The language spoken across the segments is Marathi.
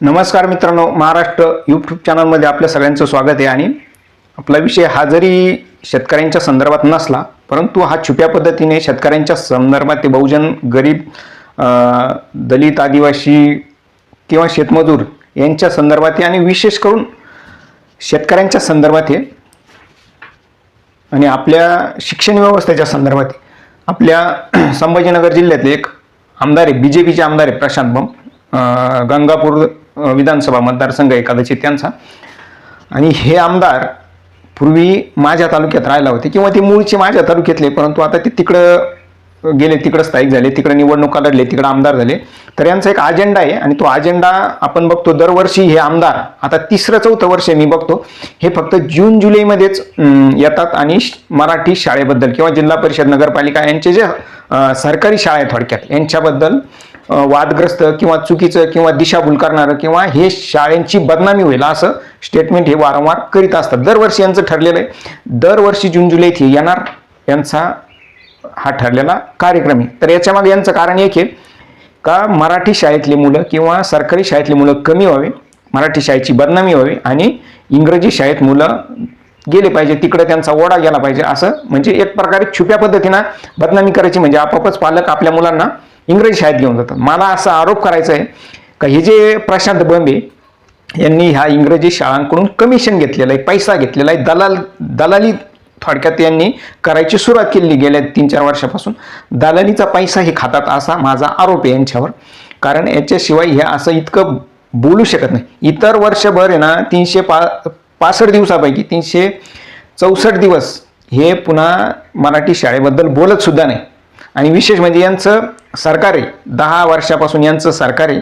नमस्कार मित्रांनो महाराष्ट्र यूट्यूब चॅनलमध्ये आपल्या सगळ्यांचं स्वागत आहे आणि आपला विषय हा जरी शेतकऱ्यांच्या संदर्भात नसला परंतु हा छुप्या पद्धतीने शेतकऱ्यांच्या संदर्भात ते बहुजन गरीब दलित आदिवासी किंवा शेतमजूर यांच्या संदर्भात आहे आणि विशेष करून शेतकऱ्यांच्या संदर्भात आहे आणि आपल्या शिक्षण व्यवस्थेच्या संदर्भात आहे. आपल्या संभाजीनगर जिल्ह्यातले एक आमदार आहे बी जे पीचे आमदार आहे प्रशांत बम गंगापूर विधानसभा मतदारसंघ आहे कदाचित त्यांचा. आणि हे आमदार पूर्वी माझ्या तालुक्यात राहिला होते किंवा ते मूळचे माझ्या तालुक्यातले परंतु आता ते तिकडं गेले तिकडं स्थायिक झाले तिकडं निवडणुका लढले तिकडं आमदार झाले. तर यांचा एक अजेंडा आहे आणि तो अजेंडा आपण बघतो दरवर्षी हे आमदार आता तिसरं चौथं वर्ष मी बघतो हे फक्त जून जुलैमध्येच येतात आणि मराठी शाळेबद्दल किंवा जिल्हा परिषद नगरपालिका यांचे जे सरकारी शाळा आहेत थोडक्यात यांच्याबद्दल वादग्रस्त किंवा चुकीचं किंवा दिशाभूल करणारं किंवा हे शाळेंची बदनामी होईल असं स्टेटमेंट हे वारंवार करीत असतात. दरवर्षी यांचं ठरलेलं आहे. दरवर्षी जून जुलै इथे येणार. यांचा हा ठरलेला कार्यक्रम आहे. तर याच्यामागे यांचं कारण एक आहे का मराठी शाळेतली मुलं किंवा सरकारी शाळेतली मुलं कमी व्हावे मराठी शाळेची बदनामी व्हावी आणि इंग्रजी शाळेत मुलं गेले पाहिजे तिकडे त्यांचा ओढा गेला पाहिजे असं म्हणजे एक प्रकारे छुप्या पद्धतीनं बदनामी करायची म्हणजे आपोआपच पालक आपल्या मुलांना इंग्रजी शाळेत घेऊन जातात. मला असा आरोप करायचा आहे का हे जे प्रशांत बंबे यांनी ह्या इंग्रजी शाळांकडून कमिशन घेतलेलं आहे पैसा घेतलेला आहे दलाल दलाली थोडक्यात यांनी करायची सुरुवात केली गेल्या तीन चार वर्षापासून. दलालीचा पैसा हे खातात असा माझा आरोप आहे यांच्यावर. कारण याच्याशिवाय हे असं इतकं बोलू शकत नाही. इतर वर्षभर आहे ना तीनशे पा पासष्ट दिवसापैकी तीनशे चौसष्ट दिवस हे पुन्हा मराठी शाळेबद्दल बोलत सुद्धा नाही. आणि विशेष म्हणजे यांचं सरकार आहे दहा वर्षापासून यांचं सरकार आहे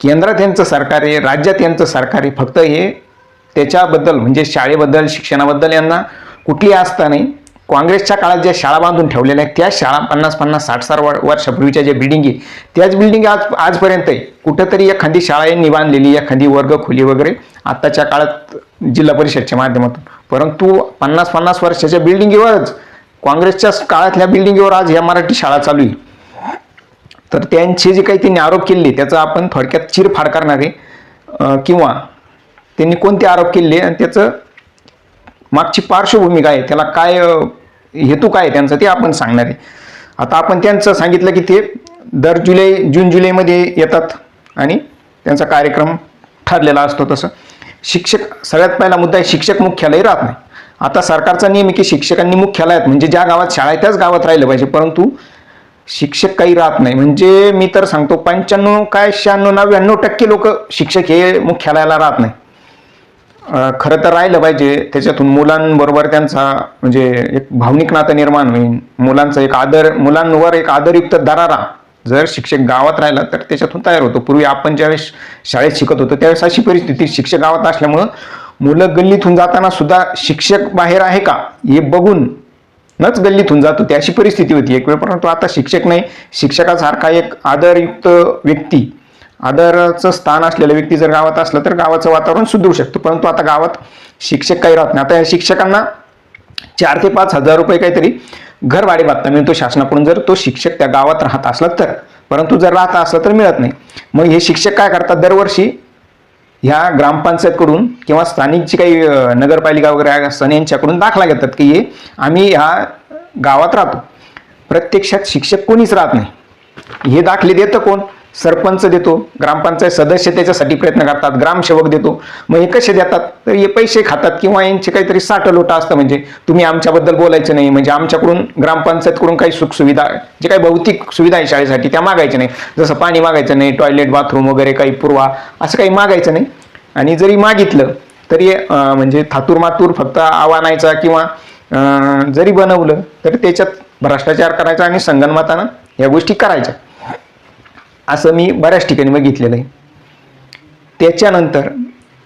केंद्रात यांचं सरकार आहे राज्यात यांचं सरकार आहे फक्त हे त्याच्याबद्दल म्हणजे शाळेबद्दल शिक्षणाबद्दल यांना कुठली आस्था नाही. काँग्रेसच्या काळात ज्या शाळा बांधून ठेवलेल्या आहेत त्या शाळा पन्नास पन्नास साठ साठ वर- वर्षापूर्वीच्या ज्या बिल्डिंग आहे त्याच बिल्डिंग आज आजपर्यंत आहे. कुठंतरी एखादी शाळा यांनी बांधलेली एखादी वर्ग खोली वगैरे आत्ताच्या काळात जिल्हा परिषदच्या माध्यमातून. परंतु पन्नास पन्नास वर्षाच्या बिल्डिंगीवरच काँग्रेसच्या काळातल्या बिल्डिंगीवर आज ह्या मराठी शाळा चालू आहे. तर त्यांचे जे काही त्यांनी आरोप केले त्याचा आपण थोडक्यात चिरफाड करणार आहे. किंवा त्यांनी कोणते आरोप केले आणि त्याचं मागची पार्श्वभूमी काय आहे त्याला काय हेतू काय त्यांचा ते आपण सांगणार आहे. आता आपण त्यांचं सांगितलं की ते दर जुलै जून जुलैमध्ये येतात आणि त्यांचा कार्यक्रम ठरलेला असतो तसं. शिक्षक सगळ्यात पहिला मुद्दा आहे शिक्षक मुख्यालय राहत नाही. आता सरकारचा नियम आहे की शिक्षकांनी मुख्यालयात म्हणजे ज्या गावात शाळा आहे त्याच गावात राहिलं पाहिजे परंतु शिक्षक काही राहत नाही. म्हणजे मी तर सांगतो पंच्याण्णव काय शहाण्णव नव्याण्णव टक्के लोक शिक्षक हे मुख्यालयाला राहत नाही. खरं तर राहिलं पाहिजे त्याच्यातून मुलांबरोबर त्यांचा म्हणजे एक भावनिक नातं निर्माण होईल. मुलांचा एक आदर मुलांवर एक आदरयुक्त दरारा जर शिक्षक गावात राहिला तर त्याच्यातून तयार होतो. पूर्वी आपण ज्यावेळेस शाळेत शिकत होतो त्यावेळेस अशी परिस्थिती शिक्षक गावात असल्यामुळं मुलं गल्लीतून जाताना सुद्धा शिक्षक बाहेर आहे का हे बघून नच गल्लीतून जातो. होती अशी परिस्थिती होती. एक वेळ परंतु आता शिक्षक नाही. शिक्षकासारखा एक आदरयुक्त व्यक्ती आदराचं स्थान असलेला व्यक्ती जर गावात असलं तर गावाचं वातावरण सुधरू शकतं. परंतु आता गावात शिक्षक काही राहत नाही. आता या शिक्षकांना चार ते पाच हजार रुपये काहीतरी घर भाडे मिळतो शासनाकडून. जर तो शिक्षक त्या गावात राहत असला तर. परंतु जर राहत असला तर मिळत नाही. मग हे शिक्षक काय करतात? दरवर्षी ह्या ग्रामपंचायतकडून किंवा स्थानिक जी काही नगरपालिका वगैरे आहे, असतात यांच्याकडून दाखला घेतात की हे आम्ही ह्या गावात राहतो. प्रत्यक्षात शिक्षक कोणीच राहत नाही. हे दाखले देतं कोण? सरपंच देतो ग्रामपंचायत सदस्य त्याच्यासाठी प्रयत्न करतात ग्रामसेवक देतो. मग हे कसे देतात? तर हे पैसे खातात किंवा यांचे काहीतरी साठं लोटा असतं म्हणजे तुम्ही आमच्याबद्दल बोलायचं नाही म्हणजे आमच्याकडून ग्रामपंचायतकडून काही सुखसुविधा जे काही भौतिक सुविधा आहे शाळेसाठी त्या मागायच्या नाही. जसं पाणी मागायचं नाही टॉयलेट बाथरूम वगैरे काही पुरवा असं काही मागायचं नाही. आणि जरी मागितलं तरी म्हणजे थातूर मातूर फक्त आव्हानायचा किंवा जरी बनवलं तरी त्याच्यात भ्रष्टाचार करायचा आणि संगणमतानं या गोष्टी करायच्या. असं मी बऱ्याच ठिकाणी बघितलेलं आहे. त्याच्यानंतर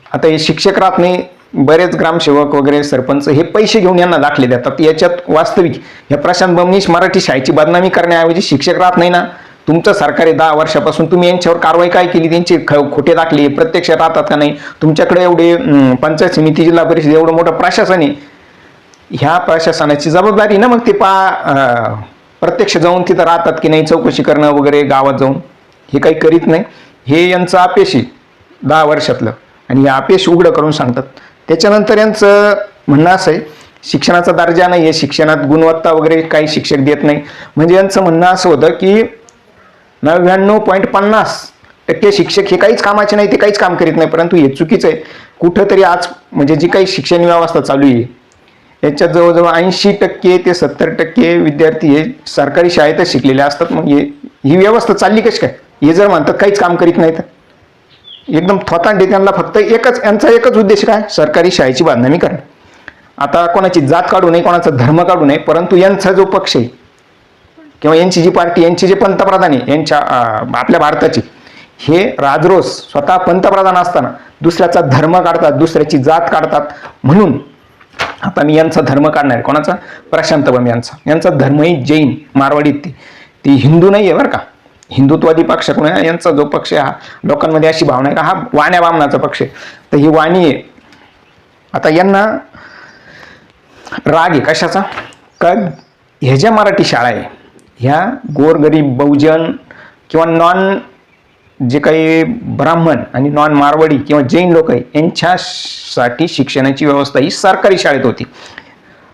आता हे शिक्षक राहत नाही बरेच ग्रामसेवक वगैरे सरपंच हे पैसे घेऊन यांना दाखले देतात. याच्यात वास्तविक ह्या प्रशांत बमनीश मराठी शाळेची बदनामी करण्याऐवजी शिक्षक राहत नाही ना? तुमचं सरकार दहा वर्षापासून तुम्ही यांच्यावर कारवाई काय केली? त्यांचे ख खोटे दाखले प्रत्यक्ष राहतात का नाही? तुमच्याकडे एवढे पंचायत समिती जिल्हा परिषद एवढं मोठं प्रशासन आहे. ह्या प्रशासनाची जबाबदारी ना मग ते पा प्रत्यक्ष जाऊन तिथं राहतात की नाही? चौकशी करणं वगैरे गावात जाऊन. हे काही करीत नाही. हे यांचं अपेश आहे दहा वर्षातलं. आणि हे अपेश उघडं करून सांगतात. त्याच्यानंतर यांचं म्हणणं असं आहे शिक्षणाचा दर्जा नाही आहे शिक्षणात गुणवत्ता वगैरे काही शिक्षक देत नाही. म्हणजे यांचं म्हणणं असं होतं की नव्याण्णव पॉईंट पन्नास टक्के शिक्षक हे काहीच कामाचे नाही ते काहीच काम करीत नाही. परंतु हे चुकीचं आहे. कुठंतरी आज म्हणजे जी काही शिक्षण व्यवस्था चालू आहे याच्यात जवळजवळ ऐंशी टक्के ते सत्तर टक्के विद्यार्थी हे सरकारी शाळेतच शिकलेले असतात. मग हे ही व्यवस्था चालली कशी काय? हे जर म्हणतात काहीच काम करीत नाही तर एकदम थोतांडे त्यांना फक्त एकच यांचा एकच उद्देश काय? सरकारी शाळेची बांधणी करणे. आता कोणाची जात काढू नये कोणाचा धर्म काढू नये परंतु यांचा जो पक्ष आहे किंवा यांची जी पार्टी यांची जे पंतप्रधान आहे यांच्या आपल्या भारताची हे राजरोस स्वतः पंतप्रधान असताना दुसऱ्याचा धर्म काढतात दुसऱ्याची जात काढतात. म्हणून आता मी यांचा धर्म काढणार आहे. कोणाचा? प्रशांत बम यांचा. यांचा धर्मही जैन मारवाडीत ती. ती हिंदू नाही आहे बरं का. हिंदुत्वादी पक्ष कुणा यांचा जो पक्ष आहे हा लोकांमध्ये अशी भावना आहे का? हा वाण्या बामणाचा पक्ष आहे. तर ही वाणी आहे. आता यांना राग आहे. कशाचा? का ह्या ज्या मराठी शाळा आहे ह्या गोरगरीब बहुजन किंवा नॉन जे काही ब्राह्मण आणि नॉन मारवाडी किंवा जैन लोक आहे यांच्यासाठी शिक्षणाची व्यवस्था ही सरकारी शाळेत होती.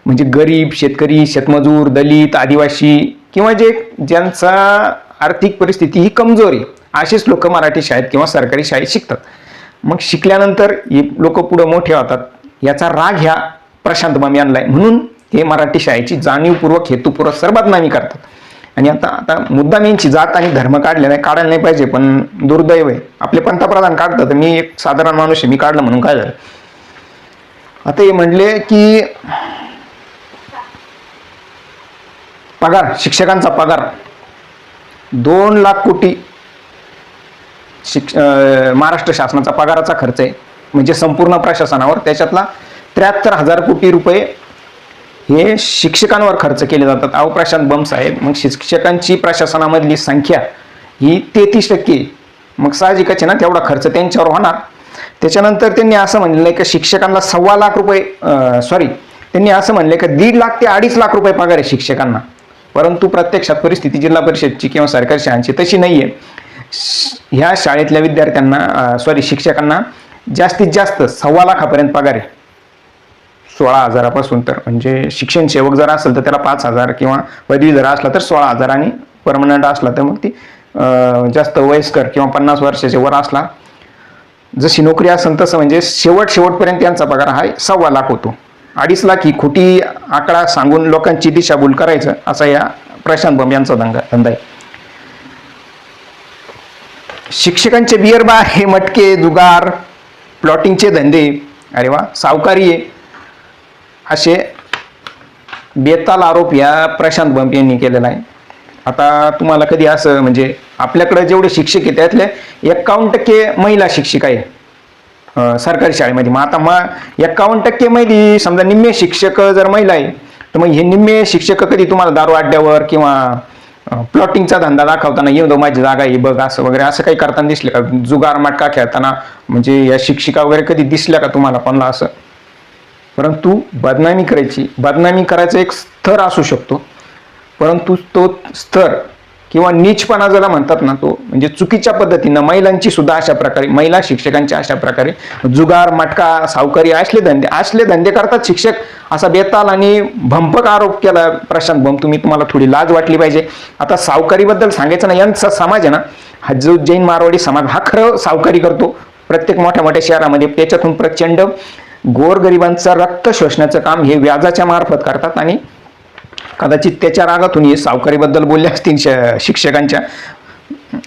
म्हणजे गरीब शेतकरी शेतमजूर दलित आदिवासी किंवा जे ज्यांचा आर्थिक परिस्थिती ही कमजोर आहे. असेच लोक मराठी शाळेत किंवा सरकारी शाळेत शिकतात. मग शिकल्यानंतर हे लोक पुढं मोठे होतात. याचा राग ह्या प्रशांत मामी आणलाय. म्हणून हे मराठी शाळेची जाणीवपूर्वक हेतुपूर्वक सर्वात करतात. आणि आता आता मुद्दाम यांची जात आणि धर्म काढले नाही काढायला नाही पाहिजे पण दुर्दैव आहे. आपले पंतप्रधान काढतात तर मी एक साधारण माणूस आहे मी काढलं म्हणून काय झालं? आता हे म्हणले की पगार शिक्षकांचा पगार. दोन लाख कोटी शिक्ष महाराष्ट्र शासनाचा पगाराचा खर्च आहे. म्हणजे संपूर्ण प्रशासनावर त्याच्यातला त्र्याहत्तर हजार कोटी रुपये हे शिक्षकांवर खर्च केले जातात. अहो प्रशांत बम साहेब मग शिक्षकांची प्रशासनामधली संख्या ही तेहतीस टक्के मग साहजिकच ना तेवढा खर्च त्यांच्यावर होणार. त्याच्यानंतर त्यांनी असं म्हणलेलं आहे की शिक्षकांना सव्वा लाख रुपये सॉरी त्यांनी असं म्हणले की दीड लाख ते अडीच लाख रुपये पगार आहे शिक्षकांना. परंतु प्रत्यक्षात परिस्थिती जिल्हा परिषदची किंवा सरकारी शाळांची तशी नाही आहे ह्या शाळेतल्या विद्यार्थ्यांना सॉरी शिक्षकांना जास्तीत जास्त सव्वा लाखापर्यंत पगार आहे. सोळा हजारापासून तर. म्हणजे शिक्षण सेवक जर असेल तर त्याला पाच हजार किंवा पदवी जर असला तर सोळा हजार आणि परमनंट असला तर मग ती जास्त वयस्कर किंवा पन्नास वर्षाच्या वर असला. जशी नोकरी असेल तसं म्हणजे शेवट शेवटपर्यंत यांचा पगार हा सव्वा लाख होतो. अडीच लाख ही खोटी आकडा सांगून लोकांची दिशाभूल करायचं असा या प्रशांत बंब यांचा धंदा धंदा आहे. शिक्षकांचे बिअरबा हे मटके जुगार प्लॉटिंगचे धंदे अरे वा सावकारी आहे. असे बेताल आरोप या प्रशांत बंब यांनी केलेला आहे. आता तुम्हाला कधी असं म्हणजे आपल्याकडे जेवढे शिक्षक आहे त्यातले एक्कावन्न टक्के महिला शिक्षिका आहे. सरकारी शाळेमध्ये. मग आता मग एक्कावन्न टक्के महिली समजा निम्मे शिक्षक जर महिला आहे तर मग हे निम्मे शिक्षक कधी तुम्हाला दारू अड्ड्यावर किंवा प्लॉटिंगचा धंदा दाखवताना येऊ दो माझी जागा आहे बघ असं वगैरे असं काही करताना दिसलं का? जुगार मटका खेळताना म्हणजे या शिक्षिका वगैरे कधी दिसल्या का तुम्हाला कोणाला असं? परंतु बदनामी करायची बदनामी करायचा एक स्तर असू शकतो. परंतु तो स्तर किंवा नीचपणा ज्याला म्हणतात ना तो म्हणजे चुकीच्या पद्धतीनं महिलांची सुद्धा अशा प्रकारे महिला शिक्षकांच्या अशा प्रकारे जुगार मटका सावकारी असले धंदे असले धंदे करतात शिक्षक. असा बेताल आणि भंपक आरोप केला प्रशांत भम तुम्ही तुम्हाला थोडी लाज वाटली पाहिजे. आता सावकारीबद्दल सांगायचं ना यांचा समाज आहे ना हा जो जैन मारवाडी समाज हा खरं सावकारी करतो. प्रत्येक मोठ्या मोठ्या शहरामध्ये त्याच्यातून प्रचंड गोरगरिबांचं रक्त शोषण्याचं काम हे व्याजाच्या मार्फत करतात आणि कदाचित त्याच्या रागातून हे सावकारीबद्दल बोलले असतील श- शिक्षकांच्या.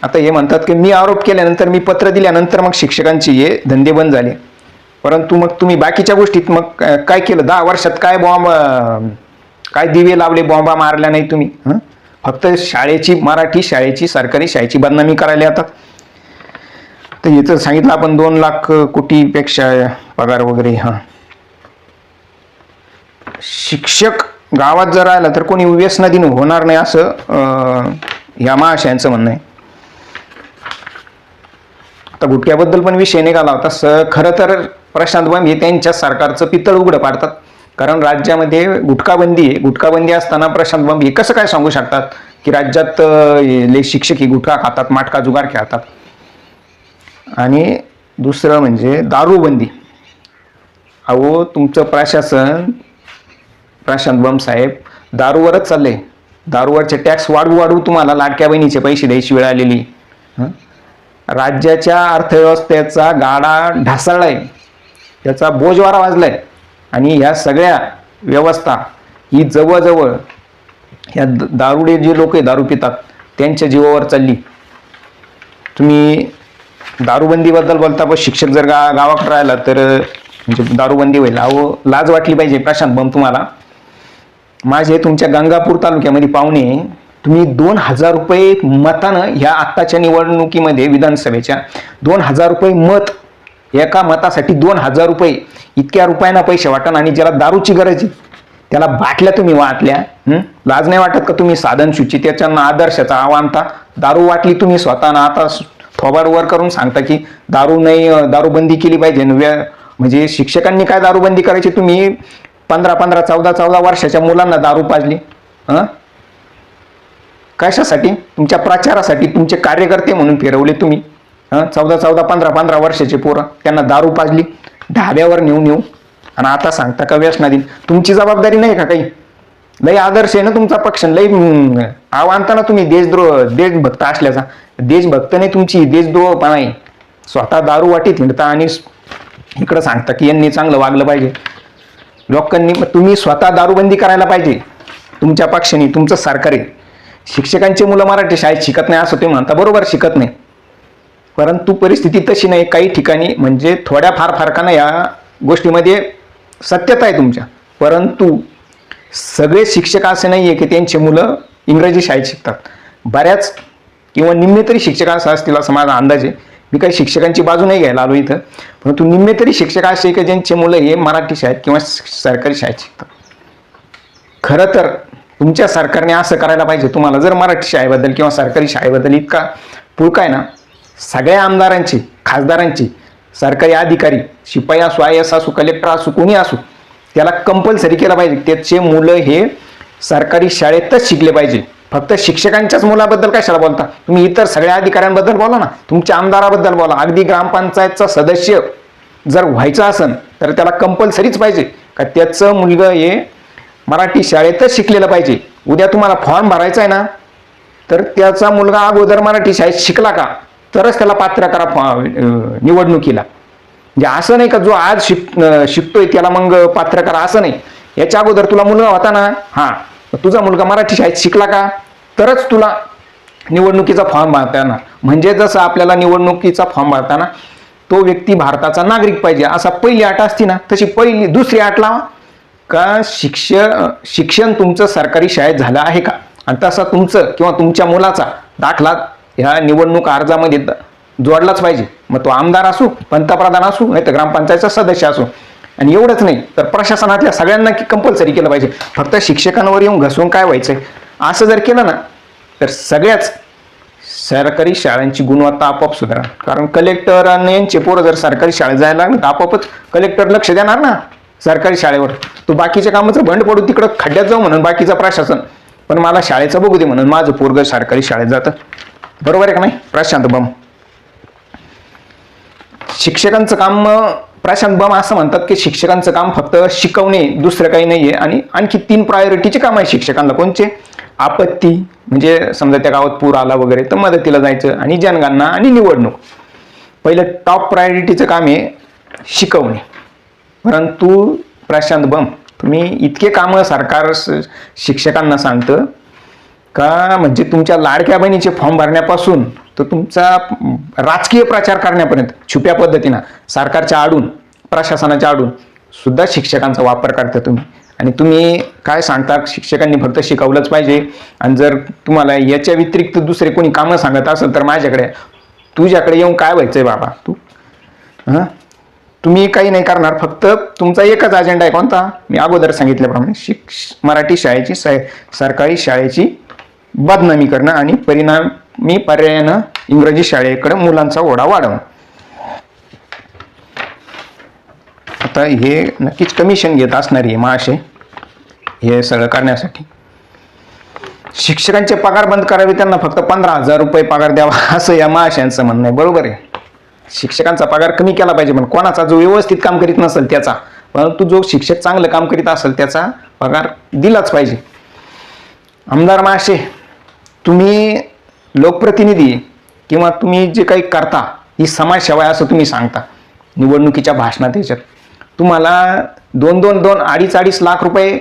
आता हे म्हणतात की मी आरोप केल्यानंतर मी पत्र दिल्यानंतर मग शिक्षकांचे हे धंदे बंद झाले. परंतु मग तुम्ही बाकीच्या गोष्टीत मग काय केलं? दहा वर्षात काय बॉम्ब काय दिवे लावले बॉम्बा मारल्या नाही तुम्ही? हं? फक्त शाळेची मराठी शाळेची सरकारी शाळेची बदनामी करायला येतात. तर याचं सांगितलं आपण दोन लाख कोटीपेक्षा पगार वगैरे हां. शिक्षक गावात जर राहिला तर कोणी व्यसनाधीन होणार नाही असं या महाशयांचं म्हणणं आहे. आता गुटख्याबद्दल पण विषय निघाला होता. स खरं तर प्रशांत बंब हे त्यांच्या सरकारचं पितळ उघडं पाडतात. कारण राज्यामध्ये गुटखाबंदी आहे. गुटखाबंदी असताना प्रशांत बंब हे कसं काय सांगू शकतात? की राज्यात ले शिक्षक ही गुटखा खातात माटका जुगार खेळतात. आणि दुसरं म्हणजे दारूबंदी. अहो तुमचं प्रशासन प्रशांत बम साहेब दारूवरच चालले. दारूवरचे टॅक्स वाढवू वाढवू तुम्हाला लाडक्या बहिणीचे पैसे द्यायची वेळ आलेली. राज्याच्या अर्थव्यवस्थेचा गाडा ढासळलाय. त्याचा बोजवारा वाजलाय. आणि ह्या सगळ्या व्यवस्था ही जवळजवळ ह्या दारुडे जे लोक दारू पितात त्यांच्या जीवावर चालली. तुम्ही दारूबंदीबद्दल बोलता पण शिक्षक जर गा गावाकडे राहिला तर म्हणजे दारूबंदी होईल. अहो लाज वाटली पाहिजे प्रशांत बम तुम्हाला. माझे तुमच्या गंगापूर तालुक्यामध्ये पाहुणे तुम्ही दोन हजार रुपये मतानं ह्या आत्ताच्या निवडणुकीमध्ये विधानसभेच्या दोन हजार रुपये मत एका मतासाठी दोन हजार रुपये इतक्या रुपयांना पैसे वाटण आणि ज्याला दारूची गरज आहे त्याला बाटल्या तुम्ही वाटल्या लाज नाही वाटत का तुम्ही साधन सूची त्याच्यानं आदर्शाचा आवानता दारू वाटली तुम्ही स्वतःना आता थोबाड वर करून सांगता की दारू नाही दारूबंदी केली पाहिजे. व्य- म्हणजे शिक्षकांनी काय दारूबंदी करायची? तुम्ही पंधरा पंधरा चौदा चौदा वर्षाच्या मुलांना दारू पाजली. कशासाठी? तुमच्या प्रचारासाठी तुमचे कार्यकर्ते म्हणून फिरवले तुम्ही. चौदा चौदा पंधरा पंधरा वर्षाचे पोरं त्यांना दारू पाजली. ढाब्यावर नेऊन येऊ आणि आता सांगता का व्यसनाधीन तुमची जबाबदारी नाही का काही? लय आदर्श आहे ना तुमचा पक्ष लय हम्म, तुम्ही देशद्रोह देशभक्त असल्याचा. देशभक्त नाही तुमची देशद्रोहपणा आहे. स्वतः दारू वाटीत हिंडता आणि इकडं सांगता की यांनी चांगलं वागलं पाहिजे. लोकांनी मग तुम्ही स्वतः दारूबंदी करायला पाहिजे. तुमच्या पक्षाने तुमचं सरकार आहे. शिक्षकांची मुलं मराठी शाळेत शिकत नाही असं ते म्हणता बरोबर शिकत नाही. परंतु परिस्थिती तशी नाही काही ठिकाणी म्हणजे थोड्या फार फरकानं या गोष्टीमध्ये सत्यता आहे तुमच्या. परंतु सगळे शिक्षक असे नाही आहे की त्यांची मुलं इंग्रजी शाळेत शिकतात. बऱ्याच किंवा निम्मे तरी शिक्षक असं असतील असं माझा अंदाज आहे. मी काही शिक्षकांची बाजू नाही घ्यायला आलो इथं. परंतु निम्मे तरी शिक्षक असे की ज्यांचे मुलं हे मराठी शाळेत किंवा सरकारी शाळेत शिकतात. खरं तर तुमच्या सरकारने असं करायला पाहिजे. तुम्हाला जर मराठी शाळेबद्दल किंवा सरकारी शाळेबद्दल इतका पुळका आहे ना सगळ्या आमदारांची खासदारांची सरकारी अधिकारी शिपाई असो आय एस असो कलेक्टर असो कोणी असो त्याला कंपल्सरी केलं पाहिजे. त्याचे मुलं हे सरकारी शाळेतच शिकले पाहिजे. फक्त शिक्षकांच्याच मुलाबद्दल कशाला बोलता? तुम्ही इतर सगळ्या अधिकाऱ्यांबद्दल बोला ना. तुमच्या आमदाराबद्दल बोला. अगदी ग्रामपंचायतचा सदस्य जर व्हायचं असेल तर त्याला कंपल्सरीच पाहिजे. का त्याचं मुलगा हे मराठी शाळेतच शिकलेलं पाहिजे. उद्या तुम्हाला फॉर्म भरायचा आहे ना तर त्याचा मुलगा अगोदर मराठी शाळेत शिकला का तरच त्याला पात्र करा फॉ- निवडणुकीला. म्हणजे असं नाही का जो आज शिक शिकतोय त्याला मग पात्र करा असं नाही. याच्या अगोदर तुला मुलगा होता ना हा तुझा मुलगा मराठी शाळेत शिकला का? तरच तुला निवडणुकीचा फॉर्म भरता येणार. म्हणजे जसं आपल्याला निवडणुकीचा फॉर्म भरताना तो व्यक्ती भारताचा नागरिक पाहिजे असा पहिली अट असती ना तशी पहिली दुसरी अट लावा. का शिक्ष शिक्षण तुमचं सरकारी शाळेत झालं आहे का? आणि तसा तुमचं किंवा तुमच्या मुलाचा दाखला ह्या निवडणूक अर्जामध्ये जोडलाच पाहिजे. मग तो आमदार असू पंतप्रधान असू नाही तर ग्रामपंचायतचा सदस्य असू. आणि एवढंच नाही तर प्रशासनातल्या सगळ्यांना कंपल्सरी केलं पाहिजे. फक्त शिक्षकांवर येऊन घसवून काय व्हायचंय? असं जर केलं ना तर सगळ्याच सरकारी शाळांची गुणवत्ता आपोआप सुधारा कारण कलेक्टर आणि यांचे पोरं जर सरकारी शाळेत जायला लागले तर आपोआपच कलेक्टर लक्ष देणार ना सरकारी शाळेवर. तो बाकीच्या कामाचं बंड पडू तिकडं खड्ड्यात जाऊ म्हणून बाकीचं प्रशासन. पण मला शाळेचं बघू दे म्हणून माझं पोरग सरकारी शाळेत जातं. बरोबर आहे का नाही? प्रशांत बम. शिक्षकांचं काम प्रशांत बम असं म्हणतात की शिक्षकांचं काम फक्त शिकवणे दुसरं काही नाही आहे आणि आणखी तीन प्रायोरिटीचे काम आहे शिक्षकांना. कोणचे? आपत्ती म्हणजे समजा त्या गावात पूर आला वगैरे तर मदतीला जायचं आणि जनगणना आणि निवडणूक. पहिलं टॉप प्रायोरिटीचं काम आहे शिकवणे. परंतु प्रशांत बम तुम्ही इतके कामं सरकार शिक्षकांना सांगतं का? म्हणजे तुमच्या लाडक्या बहिणीचे फॉर्म भरण्यापासून तर तुमचा राजकीय प्रचार करण्यापर्यंत छुप्या पद्धतीनं सरकारच्या आडून प्रशासनाच्या आडून सुद्धा शिक्षकांचा वापर करता तुम्ही. आणि तुम्ही काय सांगता? शिक्षकांनी फक्त शिकवलंच पाहिजे. आणि जर तुम्हाला याच्या व्यतिरिक्त दुसरे कोणी कामं सांगत असेल तर माझ्याकडे तुझ्याकडे येऊन काय व्हायचं आहे बाबा? तू हां? तुम्ही काही नाही करणार. फक्त तुमचा एकच अजेंडा आहे कोणता? मी अगोदर सांगितल्याप्रमाणे शिक्ष मराठी शाळेची सरकारी शाळेची बदनामी करणं आणि परिणामी पर्यायानं इंग्रजी शाळेकडे मुलांचा ओढा वाढवणं. आता हे नक्कीच कमिशन घेत असणार आहे महाशय हे सगळं करण्यासाठी. शिक्षकांचे पगार बंद करावे त्यांना फक्त पंधरा हजार रुपये पगार द्यावा असं या महाशयांचं म्हणणं आहे. बरोबर आहे. शिक्षकांचा पगार कमी केला पाहिजे पण कोणाचा जो व्यवस्थित काम करीत नसेल त्याचा परंतु जो शिक्षक चांगलं काम करीत असेल त्याचा पगार दिलाच पाहिजे. आमदार महाशय तुम्ही लोकप्रतिनिधी किंवा तुम्ही जे काही करता ही समाजसेवा आहे असं तुम्ही सांगता निवडणुकीच्या भाषणात याच्यात. तुम्हाला दोन दोन दोन अडीच अडीच लाख रुपये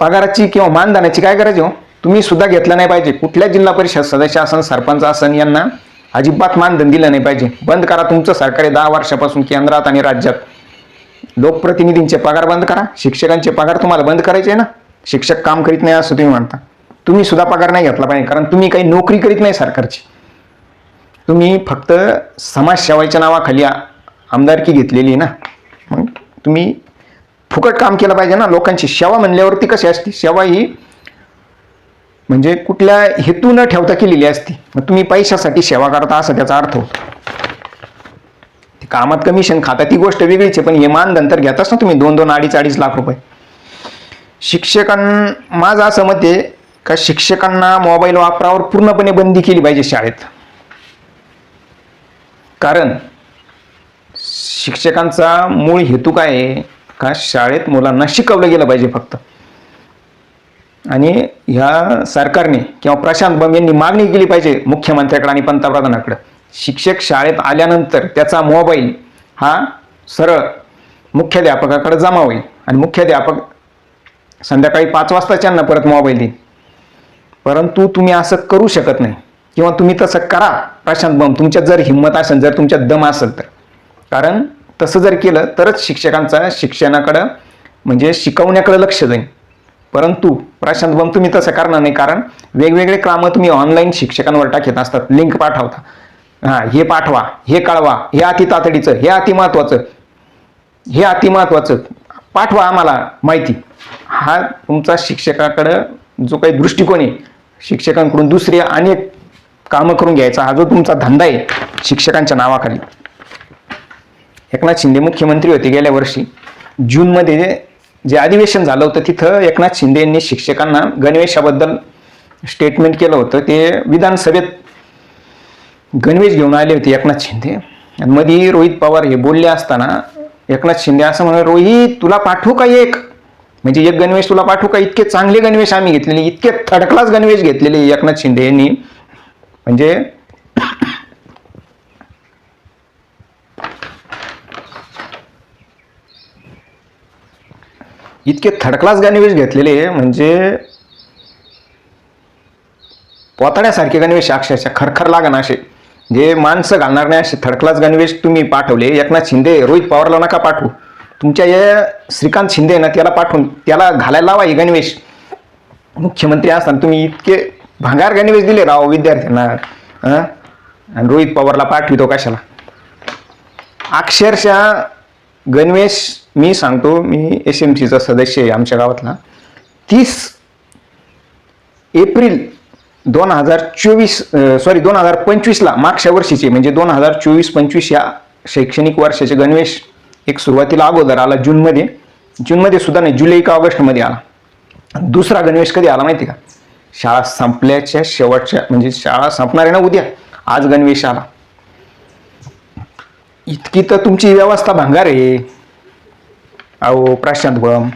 पगाराची किंवा मानधनाची काय गरज हो? तुम्ही सुद्धा घेतलं नाही पाहिजे. कुठल्या जिल्हा परिषद सदस्य असन सरपंच असन यांना अजिबात मानधन दिलं नाही पाहिजे. बंद करा तुमचं सरकारी दहा वर्षापासून केंद्रात आणि राज्यात. लोकप्रतिनिधींचे पगार बंद करा. शिक्षकांचे पगार तुम्हाला बंद करायचे ना? शिक्षक काम करीत नाही असं तुम्ही म्हणता. तुम्ही सुद्धा पगार नाही घेतला पाहिजे कारण तुम्ही काही नोकरी करीत नाही सरकारची. तुम्ही फक्त समाजसेवाच्या नावाखाली आमदारकी घेतलेली आहे ना? मग तुम्ही फुकट काम केलं पाहिजे ना लोकांची. सेवा म्हणल्यावरती कशी असते? सेवा ही म्हणजे कुठल्या हेतू न ठेवता केलेली असते. मग तुम्ही पैशासाठी सेवा करता असं त्याचा अर्थ होतो. ते कामात कमिशन खाता ती गोष्ट वेगळीच आहे पण हे मानधन तर घेताच ना तुम्ही दोन दोन अडीच अडीच लाख रुपये. शिक्षकां माझं असं मत आहे का शिक्षकांना मोबाईल वापरावर पूर्णपणे बंदी केली पाहिजे शाळेत. कारण शिक्षकांचा मूळ हेतू काय आहे? का शाळेत मुलांना शिकवलं गेलं पाहिजे फक्त. आणि ह्या सरकारने किंवा प्रशांत बंब यांनी मागणी केली पाहिजे मुख्यमंत्र्याकडे आणि पंतप्रधानाकडे. शिक्षक शाळेत आल्यानंतर त्याचा मोबाईल हा सरळ मुख्याध्यापकाकडे जमा होईल आणि मुख्याध्यापक संध्याकाळी पाच वाजता त्यांना परत मोबाईल देईल. परंतु तुम्ही असं करू शकत नाही किंवा तुम्ही तसं करा. प्रशांत बम तुमच्यात जर हिंमत असेल जर तुमच्यात दम असेल तर. कारण तसं जर केलं तरच शिक्षकांचा शिक्षणाकडं म्हणजे शिकवण्याकडं लक्ष जाईल परंतु प्रशांत बम तुम्ही तसं करणार नाही कारण वेगवेगळे कामं तुम्ही ऑनलाईन शिक्षकांवर टाकत असतात. लिंक पाठवता. हां हे पाठवा हे कळवा हे अति तातडीचं हे अति महत्त्वाचं हे अति महत्त्वाचं पाठवा आम्हाला माहिती. हा तुमचा शिक्षकाकडं जो काही दृष्टिकोन आहे शिक्षकांकडून दुसरे अनेक कामं करून घ्यायचा हा जो तुमचा धंदा आहे शिक्षकांच्या नावाखाली. एकनाथ शिंदे मुख्यमंत्री होते गेल्या वर्षी. जूनमध्ये जे अधिवेशन झालं होतं तिथं एकनाथ शिंदे यांनी शिक्षकांना गणवेशाबद्दल स्टेटमेंट केलं होतं. ते विधानसभेत गणवेश घेऊन आले होते एकनाथ शिंदे. आणि मध्ये रोहित पवार हे बोलले असताना एकनाथ शिंदे असं म्हणाले रोहित तुला पाठवू का एक? म्हणजे एक गणवेश तुला पाठवू का? इतके चांगले गणवेश आम्ही घेतलेले इतके थर्ड क्लास गणवेश घेतलेले एकनाथ शिंदे यांनी. म्हणजे इतके थर्ड क्लास गणवेश घेतलेले म्हणजे पोताड्यासारखे गणवेश अक्षरशः खरखर लागण असे. जे माणसं घालणार नाही असे थर्ड क्लास गणवेश तुम्ही पाठवले. एकनाथ शिंदे रोहित पवारला नका पाठवू. तुमच्या या श्रीकांत शिंदे आहे ना त्याला पाठवून त्याला घालायला लावा हे गणवेश. मुख्यमंत्री असताना तुम्ही इतके भांगार गणवेश दिले राव विद्यार्थ्यांना. आणि रोहित पवारला पाठवितो कशाला? अक्षरशः गणवेश मी सांगतो मी एस एम सीचा सदस्य आहे आमच्या गावातला. तीस एप्रिल दोन हजार चोवीस सॉरी दोन हजार पंचवीसला मागच्या वर्षीचे म्हणजे दोन हजार चोवीस पंचवीस या शैक्षणिक वर्षाचे गणवेश एक सुरुवातीला अगोदर आला जूनमध्ये. जूनमध्ये सुद्धा नाही जुलै का ऑगस्टमध्ये आला. दुसरा गणवेश कधी आला माहिती का? शाळा संपल्याच्या शेवटच्या म्हणजे शाळा संपणार आहे ना उद्या आज गणवेश आला. इतकी तर तुमची व्यवस्था भंगार आहे. अहो प्रशांत बम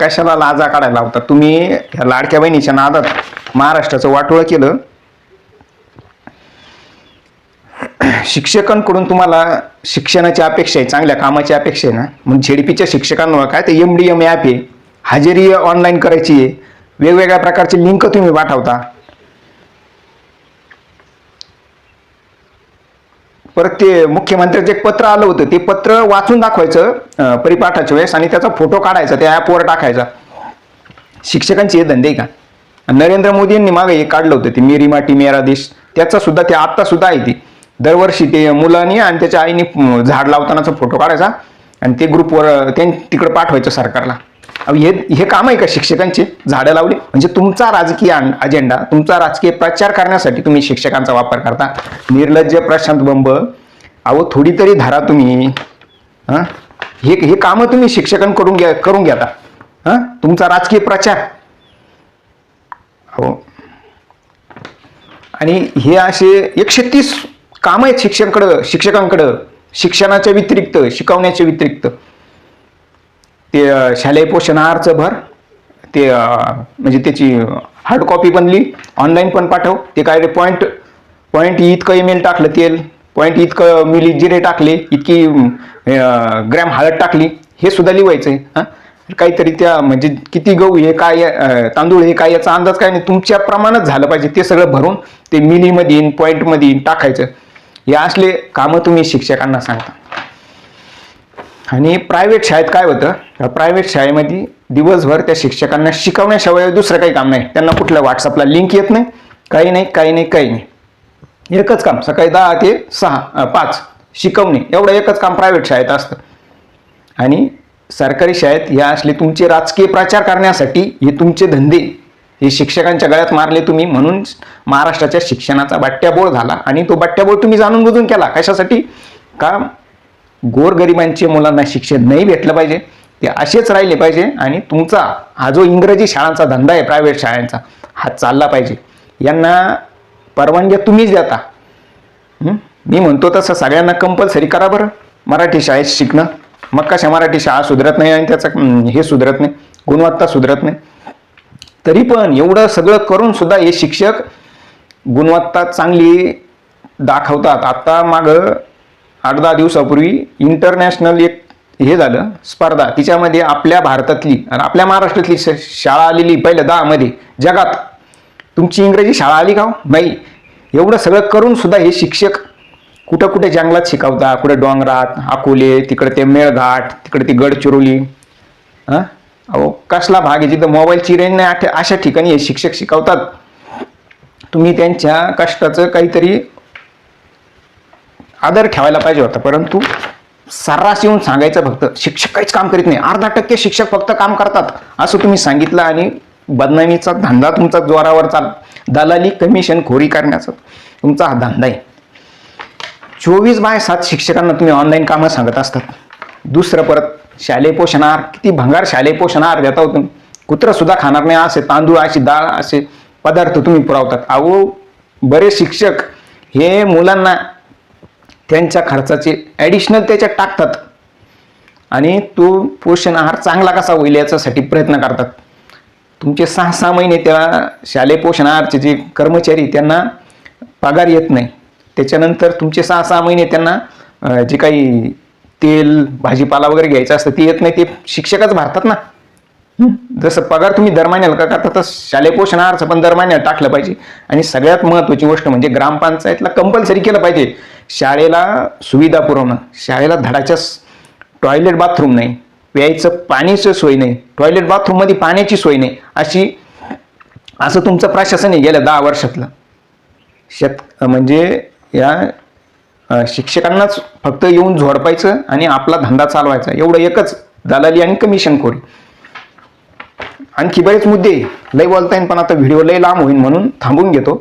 कशाला लाजा काढायला लावता? तुम्ही ह्या लाडक्या बहिणीच्या नादात महाराष्ट्राचं वाटोळं केलं. शिक्षकांकडून तुम्हाला शिक्षणाची अपेक्षा आहे चांगल्या कामाची अपेक्षा आहे ना? मग झेडपीच्या शिक्षकांवर काय ते एम डी एम ॲप आहे. हजेरी ऑनलाईन करायची आहे. वेगवेगळ्या प्रकारचे लिंक तुम्ही पाठवता. परत ते मुख्यमंत्र्याचं एक पत्र आलं होतं. ते पत्र वाचून दाखवायचं परिपाठाच्या वेळेस आणि त्याचा फोटो काढायचा त्या ॲपवर टाकायचा. शिक्षकांचे हे धंदे का? नरेंद्र मोदी यांनी मागे हे काढलं होतं ते मेरी माटी मेरा देश. त्याचा सुद्धा ते आत्ता सुद्धा आहे ती. दरवर्षी ते मुलांनी आणि त्याच्या आईने झाड लावतानाचा फोटो काढायचा आणि ते ग्रुपवर त्यां तिकडे पाठवायचं सरकारला. हे हे काम आहे का शिक्षकांचे? झाडं लावली? म्हणजे तुमचा राजकीय अजेंडा तुमचा राजकीय प्रचार करण्यासाठी तुम्ही शिक्षकांचा वापर करता. निर्लज्ज प्रशांत बंब अहो थोडी तरी धारा तुम्ही. हां? हे हे कामं तुम्ही शिक्षकांकडून घ्या करून घ्या हां? तुमचा राजकीय प्रचार. हो आणि हे असे एकशे तीस कामं आहेत शिक्षकांकडं शिक्षकांकडं. शिक्षणाच्या व्यतिरिक्त शिकवण्याच्या व्यतिरिक्त. ते शालेय पोषण आहारचं भर ते म्हणजे त्याची हार्ड कॉपी बनली ऑनलाईन पण पाठव. ते काय रे पॉईंट पॉईंट इतकं ईमेल टाकलं तेल पॉईंट इतकं मिली जिरे टाकले इतकी ग्रॅम हळद टाकली हे सुद्धा लिवायचं आहे हां? काहीतरी त्या म्हणजे किती गहू हे काय तांदूळ हे काय याचा अंदाज काय नाही. तुमच्या प्रमाणात झालं पाहिजे ते सगळं भरून ते मिलीमध्ये येईन पॉईंटमध्ये येईन टाकायचं. हे असले कामं तुम्ही शिक्षकांना सांगता. आणि प्रायव्हेट शाळेत काय होतं? प्रायव्हेट शाळेमध्ये दिवसभर त्या शिक्षकांना शिकवण्याशिवाय दुसरं काही काम नाही. त्यांना कुठल्या व्हॉट्सअपला लिंक येत नाही. काही नाही काही नाही काही नाही. एकच काम सकाळी दहा ते सहा पाच. शिकवणे एवढं एकच काम प्रायव्हेट शाळेत असतं. आणि सरकारी शाळेत ह्या असले तुमचे राजकीय प्रचार करण्यासाठी हे तुमचे धंदे हे शिक्षकांच्या गळ्यात मारले तुम्ही म्हणून महाराष्ट्राच्या शिक्षणाचा बट्ट्याबोळ झाला आणि तो बट्ट्याबोळ तुम्ही जाणून बुजून केला. कशासाठी? का गोरगरिबांचे मुलांना शिक्षण नाही भेटलं पाहिजे. ते असेच राहिले पाहिजे आणि तुमचा हा जो इंग्रजी शाळांचा धंदा आहे प्रायव्हेट शाळांचा हा चालला पाहिजे. यांना परवानग्या तुम्हीच देता. मी म्हणतो तसं सगळ्यांना कंपल्सरी करा बरं. मराठी शाळेत शिकणं. मग कशा मराठी शाळा सुधरत नाही आणि त्याचं हे सुधरत नाही गुणवत्ता सुधरत नाही. तरी पण एवढं सगळं करून सुद्धा हे शिक्षक गुणवत्ता चांगली दाखवतात. आता मागं आठ दहा दिवसापूर्वी इंटरनॅशनल एक हे झालं स्पर्धा. तिच्यामध्ये आपल्या भारतातली आणि आपल्या महाराष्ट्रातली शाळा आलेली पहिल्या दहामध्ये जगात. तुमची इंग्रजी शाळा आली का हो? नाही एवढं सगळं करून सुद्धा हे शिक्षक कुठं कुठे जंगलात शिकवता? कुठे डोंगरात अकोले तिकडे ते मेळघाट तिकडे ती गडचिरोली. हां अहो कसला भाग आहे जिथं मोबाईलची रेंज नाही अशा ठिकाणी हे शिक्षक शिकवतात. तुम्ही त्यांच्या कष्टाचं काहीतरी आदर ठेवायला पाहिजे होता परंतु सर्रास येऊन सांगायचं फक्त शिक्षक काहीच काम करीत नाही. अर्धा टक्के शिक्षक फक्त काम करतात असं तुम्ही सांगितलं आणि बदनामीचा धंदा तुमचा जोरावर चाल दलाली कमिशन खोरी करण्याचा तुमचा हा धंदा आहे. चोवीस बाय सात शिक्षकांना तुम्ही ऑनलाईन कामं सांगत असतात. दुसरं परत शालेय पोषणाहार किती भंगार शालेय पोषणाहार देता होतो तुम्ही. कुत्रं सुद्धा खाणार नाही असे तांदूळ अशी डाळ असे पदार्थ तुम्ही पुरवतात. अहो बरेच शिक्षक हे मुलांना त्यांच्या खर्चाचे ॲडिशनल त्याच्यात टाकतात. आणि तो पोषण आहार चांगला कसा होईल याच्यासाठी प्रयत्न करतात. तुमचे सहा सहा महिने त्या शालेय पोषण आहारचे जे कर्मचारी त्यांना पगार येत नाही. त्याच्यानंतर तुमचे सहा सहा महिने त्यांना जे काही तेल भाजीपाला वगैरे घ्यायचं असतं ते येत नाही ते शिक्षकच भरतात ना? जसं पगार तुम्ही दर महिन्याला का करता तसं शालेय पोषण आहारचं पण दर महिन्याला टाकलं पाहिजे. आणि सगळ्यात महत्त्वाची गोष्ट म्हणजे ग्रामपंचायतला कंपल्सरी केलं पाहिजे. शाळेला सुविधा पुरवणं शाळेला धडाच्या टॉयलेट बाथरूम नाही प्यायचं पाण्याचं सोय नाही टॉयलेट बाथरूममध्ये पाण्याची सोय नाही अशी असं तुमचं प्रशासन आहे गेल्या दहा वर्षातलं. शेत म्हणजे या शिक्षकांनाच फक्त येऊन झोडपायचं आणि आपला धंदा चालवायचा. एवढं एकच दलाली आणि कमिशनखोरी आणखी बरेच मुद्दे लय बोलता येईल पण आता व्हिडिओ लय लांब होईल म्हणून थांबून घेतो.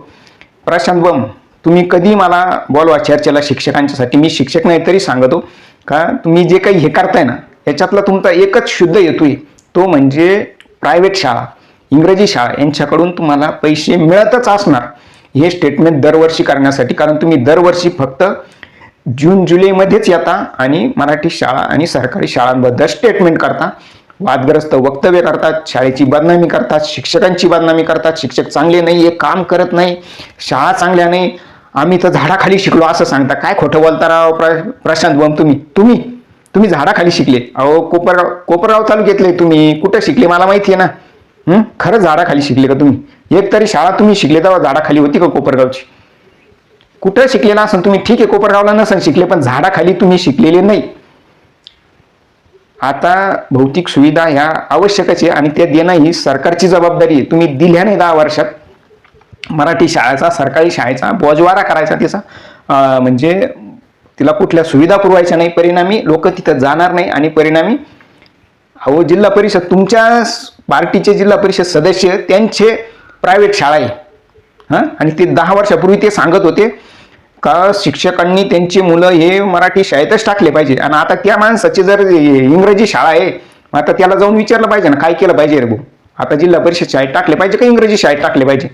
प्रशांत बम. तुम्ही कधी मला बोलवा चर्चेला शिक्षकांच्यासाठी? मी शिक्षक नाही तरी सांगतो. का तुम्ही जे काही हे करताय ना याच्यातला तुमचा एकच शुद्ध हेतू आहे. तो म्हणजे प्रायव्हेट शाळा. इंग्रजी शाळा यांच्याकडून तुम्हाला पैसे मिळतच असणार. हे स्टेटमेंट दरवर्षी करण्यासाठी. कारण तुम्ही दरवर्षी फक्त जून जुलैमध्येच येता आणि मराठी शाळा आणि सरकारी शाळांबद्दल स्टेटमेंट करता वादग्रस्त वक्तव्य करतात शाळेची बदनामी करतात शिक्षकांची बदनामी करतात. शिक्षक चांगले नाही हे काम करत नाही शाळा चांगल्या नाही. आम्ही तर झाडाखाली शिकलो असं सांगता. काय खोटं बोलता राव प्र प्रशांत बम तुम्ही? तुम्ही? तुम्ही झाडाखाली शिकले. अहो कोपरगाव कोपरगाव तालुक्यातले तुम्ही. कुठं शिकले मला माहिती आहे ना. हं? खरंच झाडाखाली शिकले का तुम्ही? एक तरी शाळा तुम्ही शिकले तेव्हा झाडाखाली होती का कोपरगावची? कुठं शिकलेला असेल तुम्ही? ठीक आहे कोपरगावला नसेल शिकले पण झाडाखाली तुम्ही शिकलेले नाही. आता भौतिक सुविधा ह्या आवश्यकच आहे आणि त्या देणं ही सरकारची जबाबदारी आहे. तुम्ही दिल्या नाही दहा वर्षात. मराठी शाळेचा सरकारी शाळेचा बोजवारा करायचा त्याचा म्हणजे तिला कुठल्या सुविधा पुरवायच्या नाही. परिणामी लोक तिथं जाणार नाही आणि परिणामी अहो जिल्हा परिषद तुमच्या पार्टीचे जिल्हा परिषद सदस्य त्यांचे प्रायव्हेट शाळा आहे. हां? आणि ते दहा वर्षापूर्वी ते सांगत होते का शिक्षकांनी त्यांची मुलं हे मराठी शाळेतच टाकले पाहिजे. आणि आता त्या माणसाची जर इंग्रजी शाळा आहे मग आता त्याला जाऊन विचारलं पाहिजे ना काय केलं पाहिजे रे भाऊ? आता जिल्हा परिषद शाळेत टाकले पाहिजे का इंग्रजी शाळेत टाकले पाहिजे?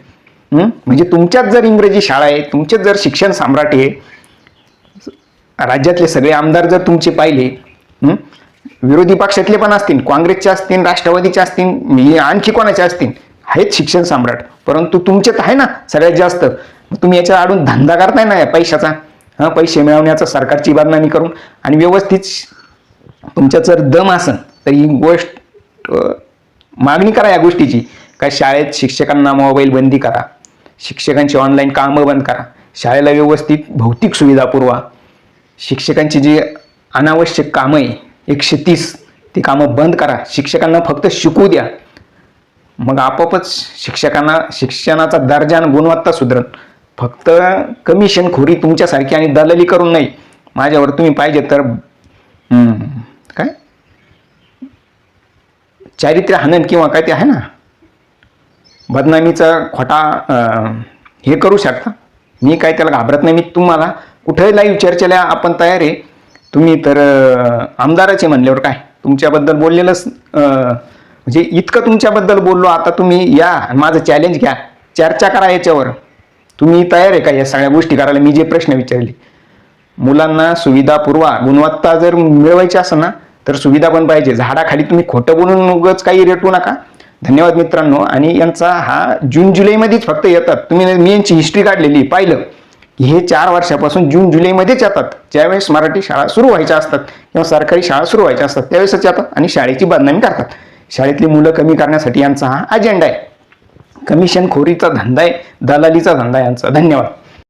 म्हणजे तुमच्यात जर इंग्रजी शाळा आहे तुमच्यात जर शिक्षण सम्राट आहे राज्यातले सगळे आमदार जर तुमचे पाहिले विरोधी पक्षातले पण असतील काँग्रेसचे असतील राष्ट्रवादीचे असतील आणखी कोणाचे असतील आहेत शिक्षण सम्राट. परंतु तुमच्यात आहे ना सगळ्यात जास्त. तुम्ही याच्या आडून धंदा करताय ना या पैशाचा. हा? पैसे मिळवण्याचा सरकारची बदनामी करून आणि व्यवस्थित तुमच्यात जर दम असन तर ही गोष्ट मागणी करा या गोष्टीची. काय शाळेत शिक्षकांना मोबाईल बंदी करा. शिक्षकांची ऑनलाईन कामं बंद करा. शाळेला व्यवस्थित भौतिक सुविधा पुरवा. शिक्षकांची जी अनावश्यक कामं आहे एकशे तीस ती कामं बंद करा. शिक्षकांना फक्त शिकू द्या. मग आपोआपच शिक्षकांना शिक्षणाचा दर्जा आणि गुणवत्ता सुधरण फक्त कमिशनखोरी तुमच्यासारखी आणि दलाली करून नाही. माझ्यावर तुम्ही पाहिजे तर काय? चारित्र्य हनन किंवा काय ते आहे ना? बदनामीचा खोटा हे करू शकता. मी काय त्याला घाबरत नाही मी तुम्हाला कुठेही लाईव्ह चर्चेला आपण तयार आहे. तुम्ही तर आमदाराचे म्हणल्यावर काय? तुमच्याबद्दल बोललेलंच म्हणजे इतकं तुमच्याबद्दल बोललो आता तुम्ही या माझं चॅलेंज घ्या. चर्चा करा याच्यावर. तुम्ही तयार आहे का या सगळ्या गोष्टी करायला? मी जे प्रश्न विचारले. मुलांना सुविधा पुरवा. गुणवत्ता जर मिळवायची असेल ना तर सुविधा पण पाहिजे. झाडाखाली तुम्ही खोटं बोलून उगच काही रेटू नका. धन्यवाद मित्रांनो. आणि यांचा हा जून जुलैमध्येच फक्त येतात. तुम्ही मी यांची हिस्ट्री काढलेली पाहिलं. की हे चार वर्षापासून जून जुलैमध्येच येतात. ज्यावेळेस मराठी शाळा सुरू व्हायच्या असतात किंवा सरकारी शाळा सुरू व्हायच्या असतात त्यावेळेसच येतात आणि शाळेची बदनामी करतात. शाळेतली मुलं कमी करण्यासाठी यांचा हा अजेंडा आहे. कमिशन खोरीचा धंदा आहे दलालीचा धंदा आहे यांचा. धन्यवाद.